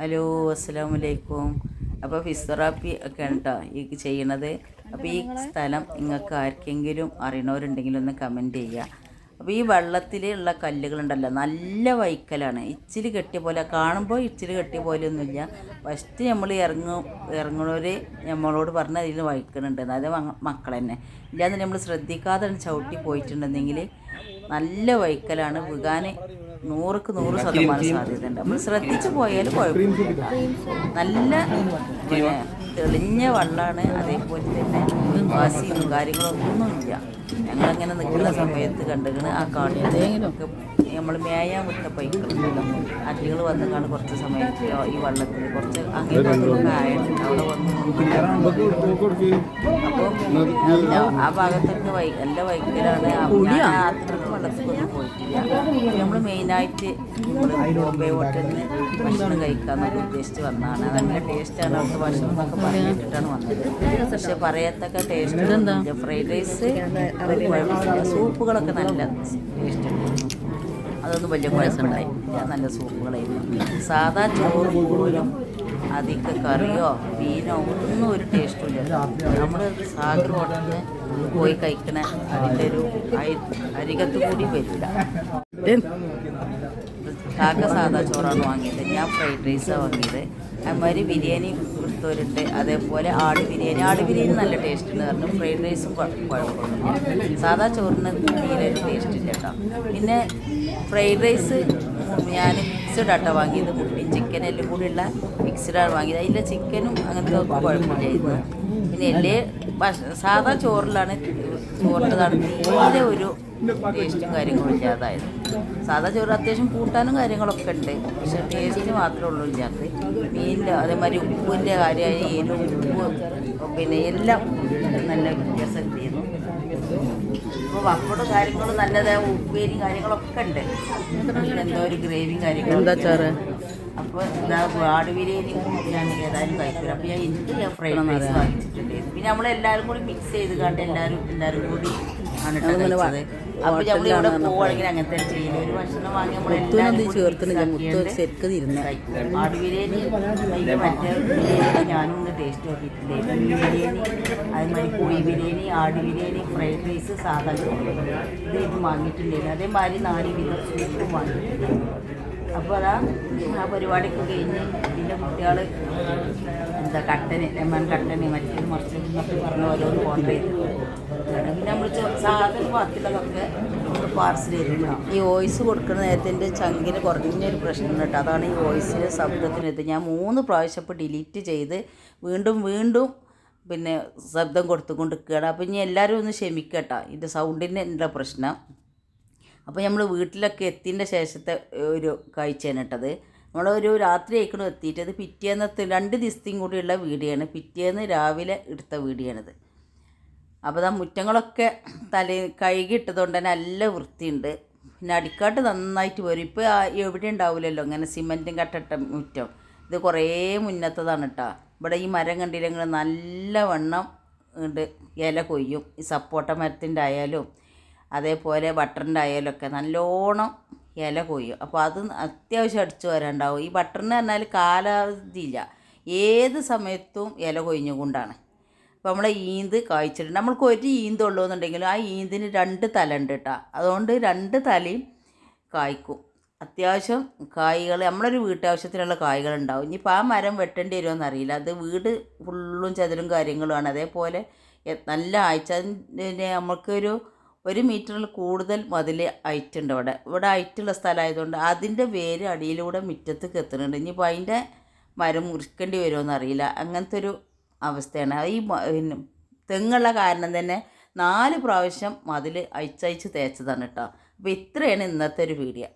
Hello അസ്സാം വലൈക്കും അപ്പോൾ ഫിസിയോതെറാപ്പി ഒക്കെ കേട്ടോ ഈ ചെയ്യണത്. അപ്പോൾ ഈ സ്ഥലം നിങ്ങൾക്ക് ആർക്കെങ്കിലും അറിയണവരുണ്ടെങ്കിൽ ഒന്ന് കമന്റ് ചെയ്യുക അപ്പോൾ ഈ വെള്ളത്തിലുള്ള കല്ലുകളുണ്ടല്ലോ നല്ല വൈക്കലാണ്. ഇച്ചിരി കെട്ടിയ പോലെ കാണുമ്പോൾ ഇച്ചിരി കെട്ടിയ പോലെയൊന്നുമില്ല. ഫസ്റ്റ് നമ്മൾ ഇറങ്ങും ഇറങ്ങണവർ നമ്മളോട് പറഞ്ഞ് അതിൽ വഴിക്കണുണ്ട് അതായത് മക്കൾ തന്നെ. ഇല്ലാതെ നമ്മൾ ശ്രദ്ധിക്കാതെ ചവിട്ടി പോയിട്ടുണ്ടെങ്കിൽ നല്ല വൈക്കലാണ്. വീകാൻ നൂറുക്ക് നൂറ് ശതമാനം സാധ്യതയുണ്ട്. നമ്മൾ ശ്രദ്ധിച്ചു പോയാൽ കുഴപ്പമില്ല. നല്ല പിന്നെ തെളിഞ്ഞ വണ്ണാണ് അതേപോലെ തന്നെ വാസിയും കാര്യങ്ങളൊന്നുമില്ല ഞങ്ങളങ്ങനെ നിൽക്കുന്ന സമയത്ത് കണ്ടുകണ് ആ കാട്ടിലേക്ക് നമ്മൾ മേയാൻ വിട്ട പൈക്കുണ്ടല്ലോ അതികൾ വന്ന് കാണും കുറച്ച് സമയത്ത് ഈ വള്ളത്തിൽ കുറച്ച് അങ്ങനെ അവിടെ വന്ന് അപ്പോൾ ആ ഭാഗത്തേക്ക് വൈ നല്ല വൈക്കലാണ്. ഞാൻ അത്രയ്ക്ക് വെള്ളത്തിലൊന്നും പോയിട്ടില്ല. നമ്മൾ മെയിനായിട്ട് ബോംബെ ഹോട്ടലിൽ ഭക്ഷണം കഴിക്കാമെന്നൊക്കെ ഉദ്ദേശിച്ച് വന്നതാണ്. നല്ല ടേസ്റ്റാണ്. അവിടുത്തെ ഭക്ഷണം എന്നൊക്കെ പറഞ്ഞിട്ടാണ് വന്നത്. പക്ഷെ പറയത്തക്ക ടേസ്റ്റ് ഫ്രൈഡ് റൈസ് സൂപ്പുകളൊക്കെ നല്ല ടേസ്റ്റ് ഉണ്ടായിരുന്നു. അതൊന്നും വലിയ കുഴപ്പമുണ്ടായില്ല നല്ല സൂപ്പുകളായിരുന്നു. സാധാ ചോറ് പോലും അധിക കറിയോ മീനോ ഒന്നും ഒരു ടേസ്റ്റും ഇല്ല. നമ്മൾ സാഗർ ഹോട്ടലിൽ പോയി കഴിക്കണ. അതിന്റെ ഒരു അരികത്ത് കൂടി വരില്ല. കാക്ക സാധാ ചോറാണ് വാങ്ങിയത്. ഞാൻ ഫ്രൈഡ് റൈസാണ് വാങ്ങിയത്. അതുമാതിരി ബിരിയാണി കൊടുത്തവരുണ്ട്. അതേപോലെ ആട് ബിരിയാണി. ആട് ബിരിയാണി നല്ല ടേസ്റ്റ് ഉണ്ട് പറഞ്ഞു. ഫ്രൈഡ് റൈസും കുഴപ്പമൊന്നുമില്ല. സാധാ ചോറിന് തീരെ ഒരു ടേസ്റ്റ് ഇല്ല കേട്ടോ. പിന്നെ ഫ്രൈഡ് റൈസ് ഞാൻ മിക്സ്ഡ് ആട്ടോ വാങ്ങിയത്. മുട്ടയും ചിക്കൻ എല്ലാം കൂടിയുള്ള മിക്സ്ഡാണ് വാങ്ങിയത്. അതിലെ ചിക്കനും അങ്ങനത്തെ കുഴപ്പമില്ലായിരുന്നു. പിന്നെ എല്ലേ സാധാ ചോറിലാണ് ചോറിന്റെതാണ് തീരെ ഒരു ടേസ്റ്റും കാര്യങ്ങളും ഇല്ലാതായത്. സാധാ ചോറ് അത്യാവശ്യം കൂട്ടാനും കാര്യങ്ങളൊക്കെ ഉണ്ട്. പക്ഷെ ടേസ്റ്റ് മാത്രമേ ഉള്ളൂ ഇല്ലാത്ത മീനിന്റെ അതേമാതിരി ഉപ്പിന്റെ കാര്യമായാലും ഉപ്പ് പിന്നെ എല്ലാം നല്ല വ്യത്യാസം ചെയ്യുന്നു ഇപ്പോൾ പപ്പടം കാര്യങ്ങളും നല്ലത് ഉപ്പേരി കാര്യങ്ങളൊക്കെ ഉണ്ട്. എന്തോ ഒരു ഗ്രേവിയും കാര്യങ്ങളും എന്താ അപ്പോൾ എന്താ വാട് ബിരിയാണി ഞാൻ ഏതായാലും കഴിക്കില്ല അപ്പോൾ ഞാൻ എനിക്ക് ഞാൻ ഫ്രൈഡ് റൈസ് വാങ്ങിച്ചിട്ടുണ്ടായിരുന്നു പിന്നെ നമ്മളെല്ലാവരും കൂടി മിക്സ് ചെയ്ത് കണ്ട് എല്ലാവരും എല്ലാവരും കൂടി ആണ് കഴിച്ചത്. അപ്പോൾ നമ്മൾ ഇവിടെ പോവുകയാണെങ്കിൽ തന്നെ ചെയ്യില്ല ഒരു ഭക്ഷണം വാങ്ങി നമ്മളെല്ലാവരും കഴിക്കും. ബിരിയാണി മറ്റേ ബിരിയാണി ഞാനും ഒന്ന് ടേസ്റ്റ് നോക്കിയിട്ടുണ്ട്. ബിരിയാണി അതേമാതിരി കോഴി ബിരിയാണി ആട് ബിരിയാണി ഫ്രൈഡ് റൈസ് സാധാരണ ഇത് ഇത് വാങ്ങിയിട്ടുണ്ടായിരുന്നു. അതേമാതിരി നാല് വിധം സൂപ്പും അപ്പോൾ അതാ ആ പരിപാടിയൊക്കെ കഴിഞ്ഞ് പിന്നെ കുട്ടികൾ എന്താ കട്ടന് ലെമൺ കട്ടന് മറ്റേ മറിച്ച് എന്നൊക്കെ പറഞ്ഞ് ഓരോന്ന് ഓർഡർ ചെയ്തു. പിന്നെ നമ്മൾ സാധനം ബാക്കിയുള്ളതൊക്കെ പാർസൽ ചെയ്തിട്ടുണ്ടാവും. ഈ വോയിസ് കൊടുക്കുന്ന നേരത്തെ എന്റെ ചങ്കിന് കുറഞ്ഞൊരു പ്രശ്നം കേട്ടോ. അതാണ് ഈ വോയിസിന് ശബ്ദത്തിനെത്തി ഞാൻ മൂന്ന് പ്രാവശ്യം ഇപ്പോൾ ഡിലീറ്റ് ചെയ്ത് വീണ്ടും വീണ്ടും പിന്നെ ശബ്ദം കൊടുത്തുകൊണ്ട് നിൽക്കുകയാണ് അപ്പോൾ ഇനി എല്ലാവരും ഒന്ന് ക്ഷമിക്കട്ടോ ഇതിന്റെ സൗണ്ടിന്റെ പ്രശ്നം? അപ്പോൾ നമ്മൾ വീട്ടിലൊക്കെ എത്തിന്റെ ശേഷത്തെ ഒരു കാഴ്ചയാണ് ഇട്ടത് നമ്മളൊരു രാത്രി ആയിക്കണം എത്തിയിട്ട് അത് പിറ്റേന്നത്തെ രണ്ട് ദിവസത്തെയും കൂടിയുള്ള വീടിയാണ് പിറ്റേന്ന് രാവിലെ എടുത്ത വീടിയാണിത് അപ്പോൾ ആ മുറ്റങ്ങളൊക്കെ തല കഴുകിയിട്ടതുകൊണ്ട് തന്നെ നല്ല വൃത്തിയുണ്ട്. പിന്നെ അടിക്കാട്ട് നന്നായിട്ട് വരും. ഇപ്പോൾ എവിടെ ഉണ്ടാവില്ലല്ലോ അങ്ങനെ സിമന്റും കട്ടിട്ട മുറ്റം. ഇത് കുറേ മുന്നത്തതാണ് കേട്ടോ. ഇവിടെ ഈ മരം കണ്ടില്ലെങ്കിൽ നല്ല വണ്ണം ഉണ്ട് ഇല കൊയ്യും. ഈ സപ്പോട്ട മരത്തിന്റെ ആയാലും അതേപോലെ ബട്ടറിന്റെ ആയാലും നല്ലോണം ഇല കൊയ്യും. അപ്പോൾ അത് അത്യാവശ്യം അടിച്ചു വരാണ്ടാവും. ഈ ബട്ടറിന് പറഞ്ഞാൽ കാലാവധിയില്ല. ഏത് സമയത്തും ഇല കൊയ്ഞ്ഞുകൊണ്ടാണ് അപ്പോൾ നമ്മളെ ഈന്ത് കായ്ച്ചിട്ടുണ്ട്. നമ്മൾക്ക് ഒരു ഈന്തുള്ളൂ എന്നുണ്ടെങ്കിലും ആ ഈന്തിന് രണ്ട് തല ഉണ്ട് കേട്ടോ അതുകൊണ്ട് രണ്ട് തലയും കായ്ക്കും. അത്യാവശ്യം കായ്കൾ നമ്മളൊരു വീട്ടാവശ്യത്തിനുള്ള കായ്കൾ ഉണ്ടാവും ഇനിയിപ്പോൾ ആ മരം വെട്ടേണ്ടി വരുമോ അറിയില്ല അത് വീട് ഫുള്ളും ചതിലും കാര്യങ്ങളുമാണ്. അതേപോലെ നല്ല ആഴ്ച അതിന് നമുക്കൊരു ഒരു മീറ്ററിൽ കൂടുതൽ മതിൽ ഹൈറ്റുണ്ട് അവിടെ ഇവിടെ ഹൈറ്റുള്ള സ്ഥലമായതുകൊണ്ട് അതിന്റെ വേര് അടിയിലൂടെ മുറ്റത്തേക്ക് എത്തുന്നുണ്ട് ഇനിയിപ്പോൾ അതിന്റെ മരം മുറിക്കേണ്ടി വരുമോ അറിയില്ല. അങ്ങനത്തെ ഒരു അവസ്ഥയാണ്. ഈ തെങ്ങുള്ള കാരണം തന്നെ നാല് പ്രാവശ്യം മതിൽ അയച്ചയച്ച് തേച്ചതാണ് കേട്ടോ. അപ്പോൾ ഇത്രയാണ് ഇന്നത്തെ ഒരു വീഡിയോ.